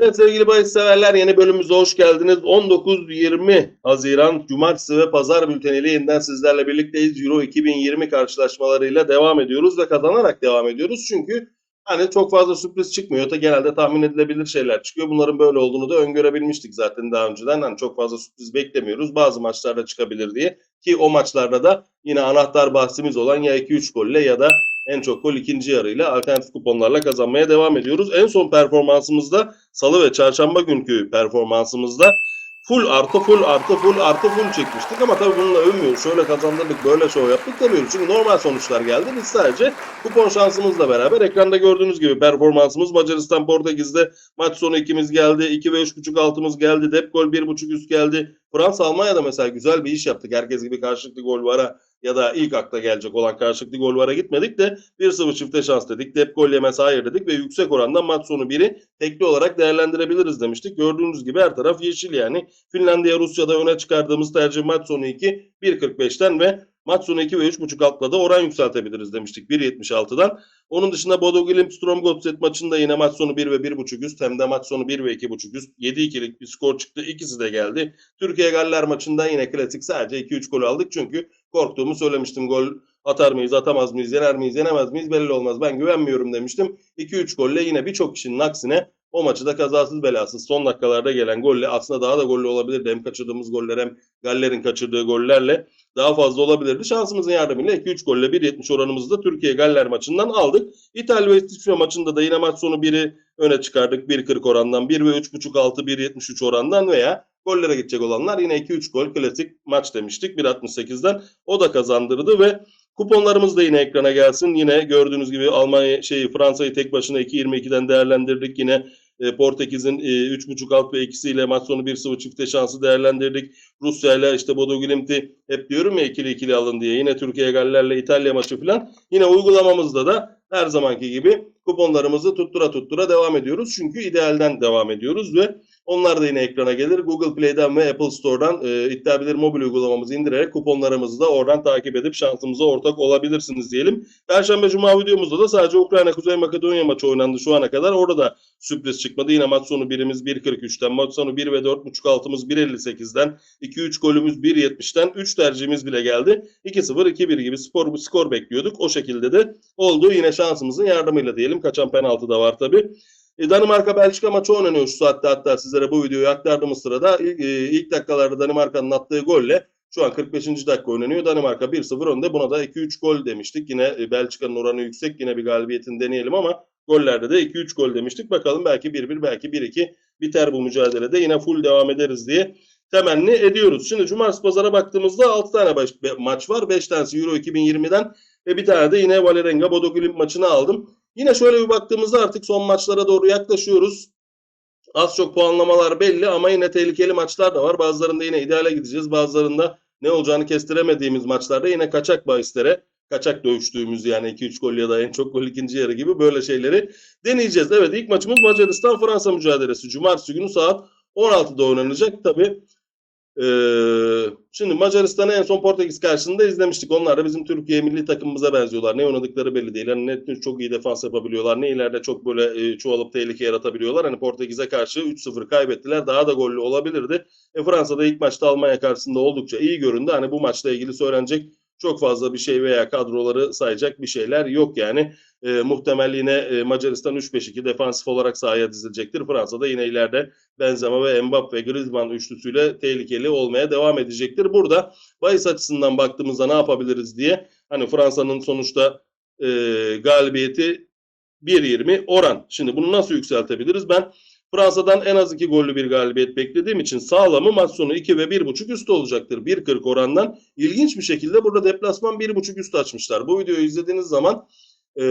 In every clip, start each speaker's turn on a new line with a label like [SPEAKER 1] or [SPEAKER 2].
[SPEAKER 1] Evet sevgili bahis severler yeni bölümümüze hoş geldiniz. 19-20 Haziran Cumartesi ve Pazar bülteniyle yeniden sizlerle birlikteyiz. Euro 2020 karşılaşmalarıyla devam ediyoruz ve kazanarak devam ediyoruz. Çünkü hani çok fazla sürpriz çıkmıyor da genelde tahmin edilebilir şeyler çıkıyor. Bunların böyle olduğunu da öngörebilmiştik zaten daha önceden. Hani çok fazla sürpriz beklemiyoruz. Bazı maçlarda çıkabilir diye. Ki o maçlarda da yine anahtar bahsimiz olan ya 2-3 golle ya da en çok gol ikinci yarıyla alternatif kuponlarla kazanmaya devam ediyoruz. En son performansımızda salı ve çarşamba günkü performansımızda full artı full artı full artı full çekmiştik ama tabii bununla övmüyoruz. Şöyle kazandırdık böyle show yaptık demiyoruz. Çünkü normal sonuçlar geldi. Biz sadece kupon şansımızla beraber ekranda gördüğünüz gibi performansımız Macaristan Portekiz'de maç sonu ikimiz geldi. 2 ve 3.5 altımız geldi. Dep gol 1.5 üst geldi. Fransa Almanya'da mesela güzel bir iş yaptık. Herkes gibi karşılıklı gol vara ya da ilk akla gelecek olan karşılıklı gol vara gitmedik de 1-0 çifte şans dedik. Dep gol yemesi hayır dedik ve yüksek orandan maç sonu biri tekli olarak değerlendirebiliriz demiştik. Gördüğünüz gibi her taraf yeşil yani. Finlandiya Rusya'da öne çıkardığımız tercih maç sonu 2 1.45'ten ve maç sonu 2 ve 3.5 altla da oran yükseltebiliriz demiştik 1.76'dan. Onun dışında Bodo Glimt Strom Gotset maçında yine maç sonu 1 ve 1.5 üst hem de maç sonu 1 ve 2.5 üst 7-2'lik bir skor çıktı. İkisi de geldi. Türkiye Galler maçında yine klasik sadece 2-3 gol aldık çünkü korktuğumu söylemiştim. Gol atar mıyız, atamaz mıyız, yener miyiz, yenemez miyiz belli olmaz. Ben güvenmiyorum demiştim. 2-3 golle yine birçok kişinin aksine o maçı da kazasız belasız son dakikalarda gelen golle aslında daha da gollü olabilirdi. Hem kaçırdığımız goller hem Galler'in kaçırdığı gollerle daha fazla olabilirdi. Şansımızın yardımıyla 2-3 golle 1.70 oranımızı da Türkiye Galler maçından aldık. İtalya ve İsviçre maçında da yine maç sonu 1'i öne çıkardık. 1.40 orandan 1 ve 3.5 altı 1.73 orandan veya gollere gidecek olanlar yine 2-3 gol klasik maç demiştik 1.68'den. O da kazandırdı ve kuponlarımız da yine ekrana gelsin. Yine gördüğünüz gibi Almanya şeyi Fransa'yı tek başına 2.22'den değerlendirdik. Yine e, Portekiz'in e, 3.5 alt ve ikisiyle maç sonu 1-0 çifte şansı değerlendirdik. Rusya ile işte Bodo Glimt'i hep diyorum ya ikili ikili alın diye. Yine Türkiye Galler'le İtalya maçı falan. Yine uygulamamızda da her zamanki gibi kuponlarımızı tuttura tuttura devam ediyoruz. Çünkü idealden devam ediyoruz ve onlar da yine ekrana gelir. Google Play'den ve Apple Store'dan e, iddia bilir mobil uygulamamızı indirerek kuponlarımızı da oradan takip edip şansımıza ortak olabilirsiniz diyelim. Perşembe Cuma videomuzda da sadece Ukrayna Kuzey Makedonya maçı oynandı şu ana kadar. Orada da sürpriz çıkmadı. Yine maç sonu birimiz 1.43'ten, maç sonu 1 ve 4.5 altımız 1.58'den, 2-3 golümüz 1.70'ten, 3 tercihimiz bile geldi. 2-0, 2-1 gibi skor, skor bekliyorduk. O şekilde de oldu. Yine şansımızın yardımıyla diyelim. Kaçan penaltı da var tabii. E, Danimarka Belçika maçı oynanıyor şu saatte hatta sizlere bu videoyu aktardığımız sırada ilk, e, ilk dakikalarda Danimarka'nın attığı golle şu an 45. dakika oynanıyor. Danimarka 1-0 önde. Buna da 2-3 gol demiştik. Yine e, Belçika'nın oranı yüksek. Yine bir galibiyetini deneyelim ama gollerde de 2-3 gol demiştik. Bakalım belki 1-1 belki 1-2 biter bu mücadelede. Yine full devam ederiz diye temenni ediyoruz. Şimdi Cumartesi Pazar'a baktığımızda 6 tane baş, maç var. 5 tanesi Euro 2020'den ve bir tane de yine Valerenga Bodo Glimt maçını aldım. Yine şöyle bir baktığımızda artık son maçlara doğru yaklaşıyoruz. Az çok puanlamalar belli ama yine tehlikeli maçlar da var. Bazılarında yine ideale gideceğiz. Bazılarında ne olacağını kestiremediğimiz maçlarda yine kaçak bahislere, kaçak dövüştüğümüz yani 2-3 gol ya da en çok gol ikinci yarı gibi böyle şeyleri deneyeceğiz. Evet ilk maçımız Macaristan-Fransa mücadelesi. Cumartesi günü saat 16'da oynanacak. Tabii ee, şimdi Macaristan'ı en son Portekiz karşısında izlemiştik. Onlar da bizim Türkiye milli takımımıza benziyorlar. Ne oynadıkları belli değil. Hani ne çok iyi defans yapabiliyorlar. Ne ileride çok böyle e, çoğalıp tehlike yaratabiliyorlar. Hani Portekiz'e karşı 3-0 kaybettiler. Daha da gollü olabilirdi. E, Fransa'da ilk maçta Almanya karşısında oldukça iyi göründü. Hani bu maçla ilgili söylenecek çok fazla bir şey veya kadroları sayacak bir şeyler yok yani. E, muhtemel yine e, Macaristan 3-5-2 defansif olarak sahaya dizilecektir. Fransa'da yine ileride Benzema ve Mbappe Griezmann üçlüsüyle tehlikeli olmaya devam edecektir. Burada bahis açısından baktığımızda ne yapabiliriz diye hani Fransa'nın sonuçta e, galibiyeti 1.20 oran. Şimdi bunu nasıl yükseltebiliriz? Ben Fransa'dan en az 2 gollü bir galibiyet beklediğim için sağlamı maç sonu 2 ve 1.5 üstü olacaktır. 1.40 orandan. İlginç bir şekilde burada deplasman 1.5 üstü açmışlar. Bu videoyu izlediğiniz zaman e,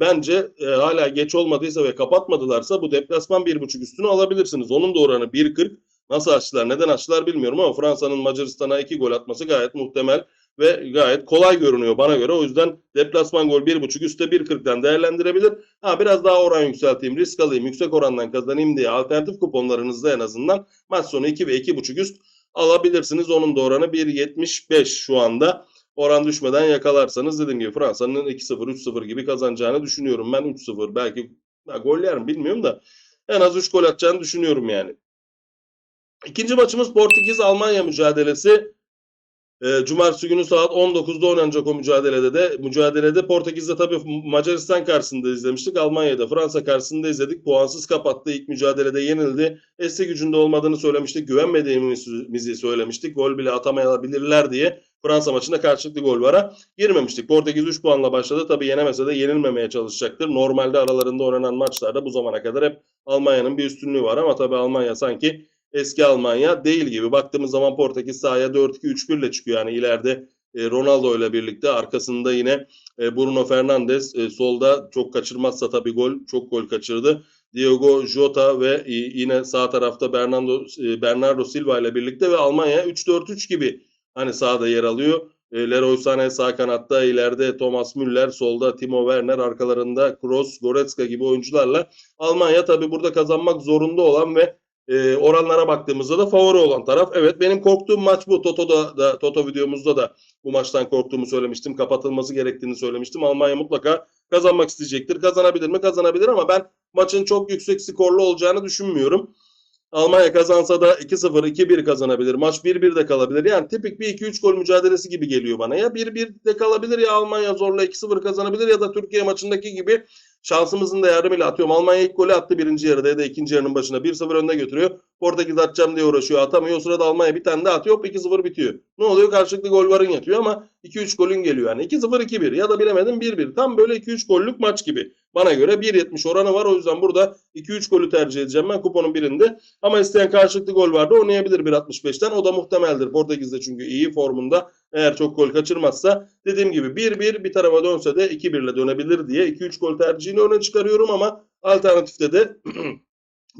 [SPEAKER 1] bence e, hala geç olmadıysa ve kapatmadılarsa bu deplasman 1.5 üstünü alabilirsiniz. Onun da oranı 1.40. Nasıl açtılar, neden açtılar bilmiyorum ama Fransa'nın Macaristan'a 2 gol atması gayet muhtemel ve gayet kolay görünüyor bana göre. O yüzden deplasman gol 1.5 üstte 1.40'dan değerlendirebilir. Ha biraz daha oran yükselteyim, risk alayım, yüksek orandan kazanayım diye alternatif kuponlarınızda en azından maç sonu 2 ve 2.5 üst alabilirsiniz. Onun da oranı 1.75 şu anda. Oran düşmeden yakalarsanız dediğim gibi Fransa'nın 2-0, 3-0 gibi kazanacağını düşünüyorum. Ben 3-0 belki ya gol yer mi bilmiyorum da en az 3 gol atacağını düşünüyorum yani. İkinci maçımız Portekiz-Almanya mücadelesi. E, Cumartesi günü saat 19'da oynanacak o mücadelede de. Mücadelede Portekiz'de tabii Macaristan karşısında izlemiştik. Almanya'da Fransa karşısında izledik. Puansız kapattı. İlk mücadelede yenildi. Eski gücünde olmadığını söylemiştik. Güvenmediğimizi söylemiştik. Gol bile atamayabilirler diye. Fransa maçında karşılıklı gol vara girmemiştik. Portekiz 3 puanla başladı. Tabii yenemese de yenilmemeye çalışacaktır. Normalde aralarında oynanan maçlarda bu zamana kadar hep Almanya'nın bir üstünlüğü var ama tabii Almanya sanki eski Almanya değil gibi. Baktığımız zaman Portekiz sahaya 4-2-3-1 ile çıkıyor. Yani ileride e, Ronaldo ile birlikte arkasında yine e, Bruno Fernandes e, solda çok kaçırmazsa tabii gol çok gol kaçırdı. Diogo Jota ve yine sağ tarafta Bernardo Bernardo Silva ile birlikte ve Almanya 3-4-3 gibi hani sahada yer alıyor. Leroy Sané sağ kanatta, ileride Thomas Müller, solda Timo Werner, arkalarında Kroos, Goretzka gibi oyuncularla Almanya tabii burada kazanmak zorunda olan ve e, oranlara baktığımızda da favori olan taraf. Evet benim korktuğum maç bu. Toto'da da Toto videomuzda da bu maçtan korktuğumu söylemiştim. Kapatılması gerektiğini söylemiştim. Almanya mutlaka kazanmak isteyecektir. Kazanabilir mi? Kazanabilir ama ben maçın çok yüksek skorlu olacağını düşünmüyorum. Almanya kazansa da 2-0, 2-1 kazanabilir. Maç 1-1 de kalabilir. Yani tipik bir 2-3 gol mücadelesi gibi geliyor bana. Ya 1-1 de kalabilir ya Almanya zorla 2-0 kazanabilir ya da Türkiye maçındaki gibi şansımızın da yardımıyla atıyorum. Almanya ilk golü attı birinci yarıda ya da ikinci yarının başına 1-0 önde götürüyor. Portekiz atacağım diye uğraşıyor. Atamıyor. O sırada Almanya bir tane daha atıyor. Hop 2-0 bitiyor. Ne oluyor? Karşılıklı gol varın yatıyor ama 2-3 golün geliyor yani. 2-0 2-1 ya da bilemedim 1-1. Tam böyle 2-3 gollük maç gibi. Bana göre 1.70 oranı var. O yüzden burada 2-3 golü tercih edeceğim ben kuponun birinde. Ama isteyen karşılıklı gol vardı oynayabilir 1.65'ten. O da muhtemeldir. Portekiz'de çünkü iyi formunda. Eğer çok gol kaçırmazsa dediğim gibi 1-1 bir tarafa dönse de 2-1 ile dönebilir diye 2-3 gol tercihini öne çıkarıyorum ama alternatifte de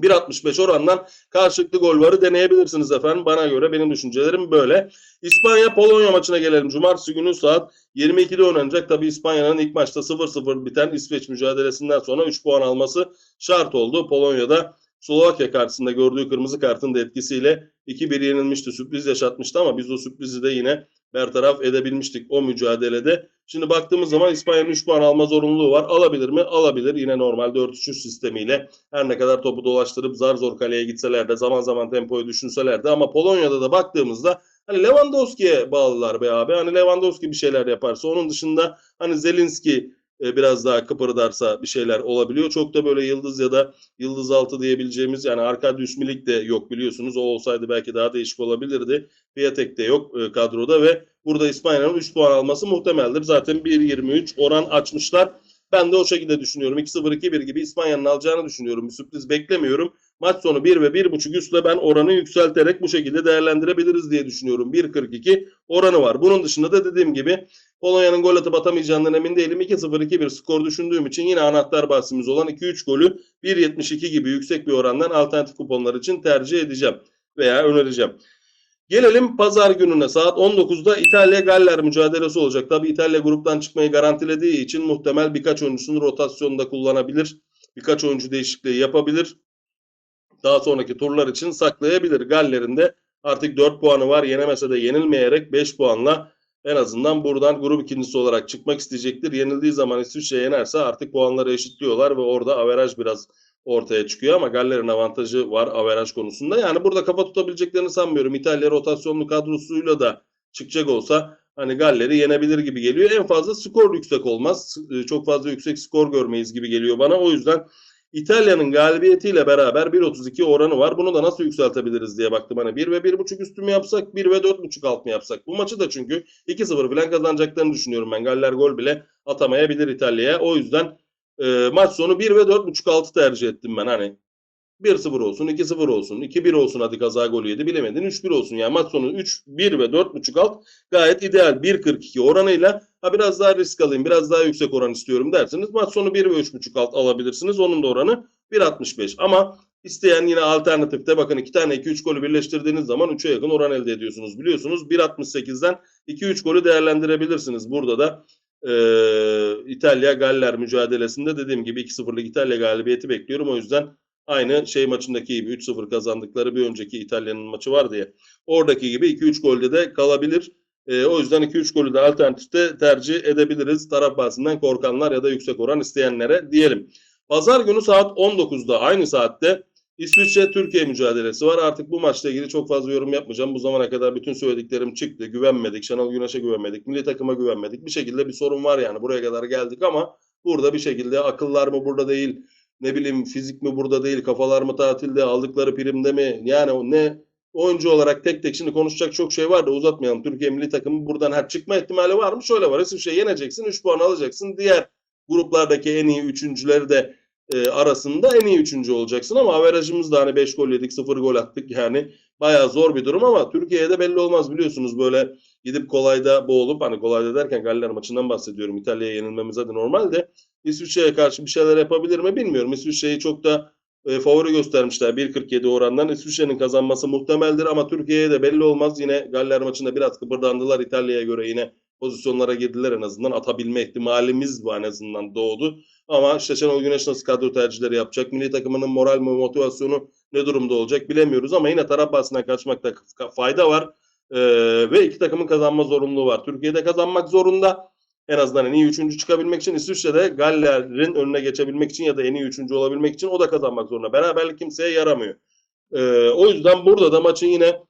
[SPEAKER 1] 1.65 orandan karşılıklı gol varı deneyebilirsiniz efendim. Bana göre benim düşüncelerim böyle. İspanya-Polonya maçına gelelim. Cumartesi günü saat 22'de oynanacak. Tabi İspanya'nın ilk maçta 0-0 biten İsveç mücadelesinden sonra 3 puan alması şart oldu. Polonya'da Slovakya karşısında gördüğü kırmızı kartın da etkisiyle 2-1 yenilmişti. Sürpriz yaşatmıştı ama biz o sürprizi de yine bertaraf edebilmiştik o mücadelede. Şimdi baktığımız zaman İspanya'nın 3 puan alma zorunluluğu var. Alabilir mi? Alabilir. Yine normal 4-3 sistemiyle her ne kadar topu dolaştırıp zar zor kaleye gitseler de zaman zaman tempoyu düşünseler de ama Polonya'da da baktığımızda hani Lewandowski'ye bağlılar be abi. Hani Lewandowski bir şeyler yaparsa onun dışında hani Zelinski e, biraz daha kıpırdarsa bir şeyler olabiliyor. Çok da böyle yıldız ya da yıldız altı diyebileceğimiz yani Arkadiusz Milik de yok biliyorsunuz. O olsaydı belki daha değişik olabilirdi. Piatek de yok e, kadroda ve burada İspanya'nın 3 puan alması muhtemeldir. Zaten 1.23 oran açmışlar. Ben de o şekilde düşünüyorum. 2-0-2-1 gibi İspanya'nın alacağını düşünüyorum. Bir sürpriz beklemiyorum. Maç sonu 1 ve 1.5 üstle ben oranı yükselterek bu şekilde değerlendirebiliriz diye düşünüyorum. 1.42 oranı var. Bunun dışında da dediğim gibi Polonya'nın gol atıp atamayacağından emin değilim. 2-0-2-1 skor düşündüğüm için yine anahtar bahsimiz olan 2-3 golü 1.72 gibi yüksek bir orandan alternatif kuponlar için tercih edeceğim veya önereceğim. Gelelim pazar gününe saat 19'da İtalya Galler mücadelesi olacak. Tabi İtalya gruptan çıkmayı garantilediği için muhtemel birkaç oyuncusunu rotasyonda kullanabilir. Birkaç oyuncu değişikliği yapabilir. Daha sonraki turlar için saklayabilir. Galler'in de artık 4 puanı var. Yenemese de yenilmeyerek 5 puanla en azından buradan grup ikincisi olarak çıkmak isteyecektir. Yenildiği zaman İsviçre yenerse artık puanları eşitliyorlar ve orada averaj biraz ortaya çıkıyor ama Galler'in avantajı var averaj konusunda. Yani burada kafa tutabileceklerini sanmıyorum. İtalya rotasyonlu kadrosuyla da çıkacak olsa hani Galler'i yenebilir gibi geliyor. En fazla skor yüksek olmaz. Çok fazla yüksek skor görmeyiz gibi geliyor bana. O yüzden İtalya'nın galibiyetiyle beraber 1.32 oranı var. Bunu da nasıl yükseltebiliriz diye baktım. Hani 1 ve 1.5 üstü mü yapsak 1 ve 4.5 alt mı yapsak? Bu maçı da çünkü 2-0 falan kazanacaklarını düşünüyorum ben. Galler gol bile atamayabilir İtalya'ya. O yüzden e, maç sonu 1 ve 4.5 altı tercih ettim ben. Hani 1-0 olsun, 2-0 olsun, 2-1 olsun hadi kaza golü yedi bilemedin 3-1 olsun. Yani maç sonu 3, 1 ve 4.5 alt gayet ideal 1.42 oranıyla ha biraz daha risk alayım, biraz daha yüksek oran istiyorum derseniz maç sonu 1 ve 3.5 alt alabilirsiniz. Onun da oranı 1.65 ama isteyen yine alternatifte bakın 2 tane 2-3 golü birleştirdiğiniz zaman 3'e yakın oran elde ediyorsunuz. Biliyorsunuz 1.68'den 2-3 golü değerlendirebilirsiniz. Burada da e, İtalya Galler mücadelesinde dediğim gibi 2-0'lık İtalya galibiyeti bekliyorum. O yüzden Aynı şey maçındaki gibi 3-0 kazandıkları bir önceki İtalya'nın maçı vardı ya. Oradaki gibi 2-3 golde de kalabilir. E, o yüzden 2-3 golü de alternatifte tercih edebiliriz. Taraf bahsinden korkanlar ya da yüksek oran isteyenlere diyelim. Pazar günü saat 19'da aynı saatte İsviçre-Türkiye mücadelesi var. Artık bu maçla ilgili çok fazla yorum yapmayacağım. Bu zamana kadar bütün söylediklerim çıktı. Güvenmedik. Şenol Güneş'e güvenmedik. Milli takıma güvenmedik. Bir şekilde bir sorun var yani. Buraya kadar geldik ama burada bir şekilde akıllar mı burada değil, ne bileyim fizik mi burada değil, kafalar mı tatilde, aldıkları primde mi? Yani ne oyuncu olarak tek tek şimdi konuşacak çok şey var da uzatmayalım. Türkiye milli takımı buradan her çıkma ihtimali var mı? Şöyle var. İsviçre'yi yeneceksin, 3 puan alacaksın. Diğer gruplardaki en iyi üçüncüleri de e, arasında en iyi üçüncü olacaksın ama averajımız da hani 5 gol yedik 0 gol attık yani bayağı zor bir durum ama Türkiye'de belli olmaz biliyorsunuz böyle gidip kolayda boğulup hani kolayda derken Galler maçından bahsediyorum İtalya'ya yenilmemiz hadi normal de İsviçre'ye karşı bir şeyler yapabilir mi bilmiyorum İsviçre'yi çok da e, favori göstermişler 1.47 orandan İsviçre'nin kazanması muhtemeldir ama Türkiye'ye de belli olmaz yine Galler maçında biraz kıpırdandılar İtalya'ya göre yine pozisyonlara girdiler en azından atabilme ihtimalimiz bu en azından doğdu. Ama işte Şenol Güneş nasıl kadro tercihleri yapacak? Milli takımının moral ve motivasyonu ne durumda olacak bilemiyoruz ama yine taraf bahsine kaçmakta fayda var. Ee, ve iki takımın kazanma zorunluluğu var. Türkiye'de kazanmak zorunda. En azından en iyi üçüncü çıkabilmek için İsviçre'de Galler'in önüne geçebilmek için ya da en iyi üçüncü olabilmek için o da kazanmak zorunda. Beraberlik kimseye yaramıyor. Ee, o yüzden burada da maçın yine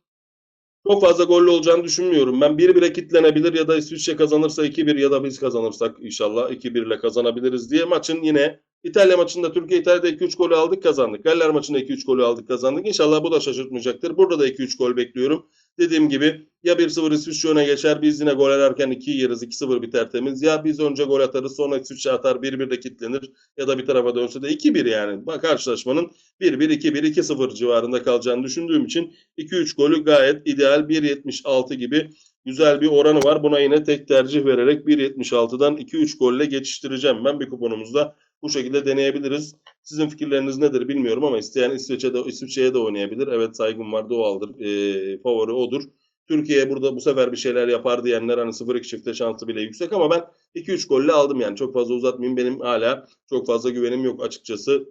[SPEAKER 1] çok fazla gollü olacağını düşünmüyorum. Ben 1-1'e kitlenebilir ya da İsviçre kazanırsa 2-1 ya da biz kazanırsak inşallah 2-1 ile kazanabiliriz diye maçın yine İtalya maçında Türkiye İtalya'da 2-3 golü aldık kazandık. Galler maçında 2-3 golü aldık kazandık. İnşallah bu da şaşırtmayacaktır. Burada da 2-3 gol bekliyorum. Dediğim gibi ya 1-0 İsviçre öne geçer biz yine gol ararken 2 yeriz 2-0 biter temiz. Ya biz önce gol atarız sonra İsviçre atar 1-1 de kitlenir ya da bir tarafa dönse de 2-1 yani. Bak karşılaşmanın 1-1 2-1 2-0 civarında kalacağını düşündüğüm için 2-3 golü gayet ideal 1.76 gibi güzel bir oranı var. Buna yine tek tercih vererek 1.76'dan 2-3 golle geçiştireceğim ben bir kuponumuzda. Bu şekilde deneyebiliriz. Sizin fikirleriniz nedir bilmiyorum ama isteyen İsveç'e de, İsviçre'ye de oynayabilir. Evet saygım var doğaldır. E, favori odur. Türkiye burada bu sefer bir şeyler yapar diyenler hani 0-2 çifte şansı bile yüksek ama ben 2-3 golle aldım yani. Çok fazla uzatmayayım. Benim hala çok fazla güvenim yok açıkçası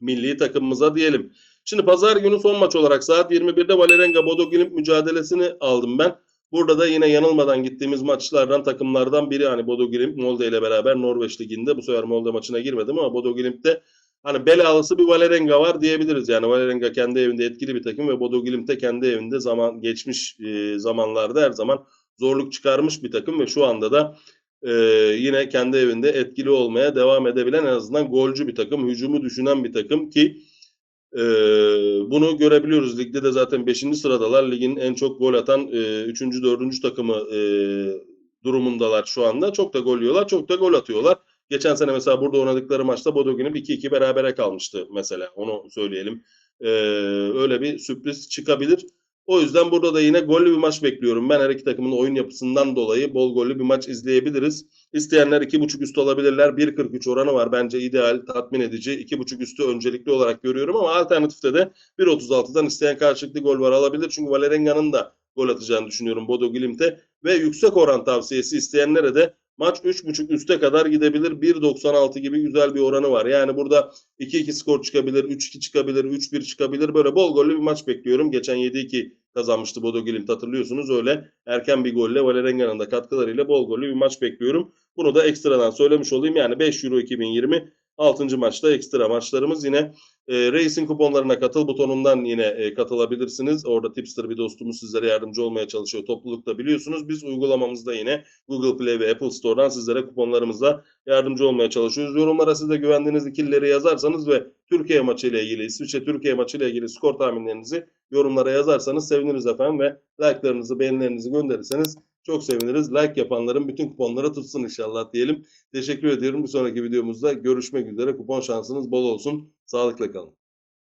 [SPEAKER 1] milli takımımıza diyelim. Şimdi pazar günü son maç olarak saat 21'de Valerenga Bodo Glimt mücadelesini aldım ben. Burada da yine yanılmadan gittiğimiz maçlardan takımlardan biri hani Bodo Glimt Molde ile beraber Norveç Ligi'nde bu sefer Molde maçına girmedim ama Bodo Glimt'te hani belalısı bir Valerenga var diyebiliriz. Yani Valerenga kendi evinde etkili bir takım ve Bodo Glimt'te kendi evinde zaman geçmiş e, zamanlarda her zaman zorluk çıkarmış bir takım ve şu anda da e, yine kendi evinde etkili olmaya devam edebilen en azından golcü bir takım, hücumu düşünen bir takım ki ee, bunu görebiliyoruz. Ligde de zaten 5. sıradalar. Ligin en çok gol atan e, 3. 4. takımı e, durumundalar şu anda. Çok da gol yiyorlar, çok da gol atıyorlar. Geçen sene mesela burada oynadıkları maçta Bodo Glimt 2-2 berabere kalmıştı mesela. Onu söyleyelim. Ee, öyle bir sürpriz çıkabilir. O yüzden burada da yine gollü bir maç bekliyorum. Ben her iki takımın oyun yapısından dolayı bol gollü bir maç izleyebiliriz. İsteyenler 2.5 üstü alabilirler. 1.43 oranı var. Bence ideal, tatmin edici. 2.5 üstü öncelikli olarak görüyorum ama alternatifte de 1.36'dan isteyen karşılıklı gol var alabilir. Çünkü Valerenga'nın da gol atacağını düşünüyorum Bodo Glimt'e. Ve yüksek oran tavsiyesi isteyenlere de maç 3.5 üste kadar gidebilir. 1.96 gibi güzel bir oranı var. Yani burada 2-2 skor çıkabilir, 3-2 çıkabilir, 3-1 çıkabilir. Böyle bol gollü bir maç bekliyorum. Geçen 7-2 kazanmıştı Bodo Glimt hatırlıyorsunuz. Öyle erken bir golle Valerenga'nın da katkılarıyla bol gollü bir maç bekliyorum. Bunu da ekstradan söylemiş olayım. Yani 5 Euro 2020 6. maçta ekstra maçlarımız yine e, Racing kuponlarına katıl butonundan yine e, katılabilirsiniz. Orada tipster bir dostumuz sizlere yardımcı olmaya çalışıyor. Toplulukta biliyorsunuz. Biz uygulamamızda yine Google Play ve Apple Store'dan sizlere kuponlarımızla yardımcı olmaya çalışıyoruz. Yorumlara siz de güvendiğiniz ikilileri yazarsanız ve Türkiye maçı ile ilgili, İsviçre Türkiye maçı ile ilgili skor tahminlerinizi yorumlara yazarsanız seviniriz efendim ve like'larınızı, beğenilerinizi gönderirseniz çok seviniriz. Like yapanların bütün kuponları tutsun inşallah diyelim. Teşekkür ediyorum. Bir sonraki videomuzda görüşmek üzere. Kupon şansınız bol olsun. Sağlıkla kalın.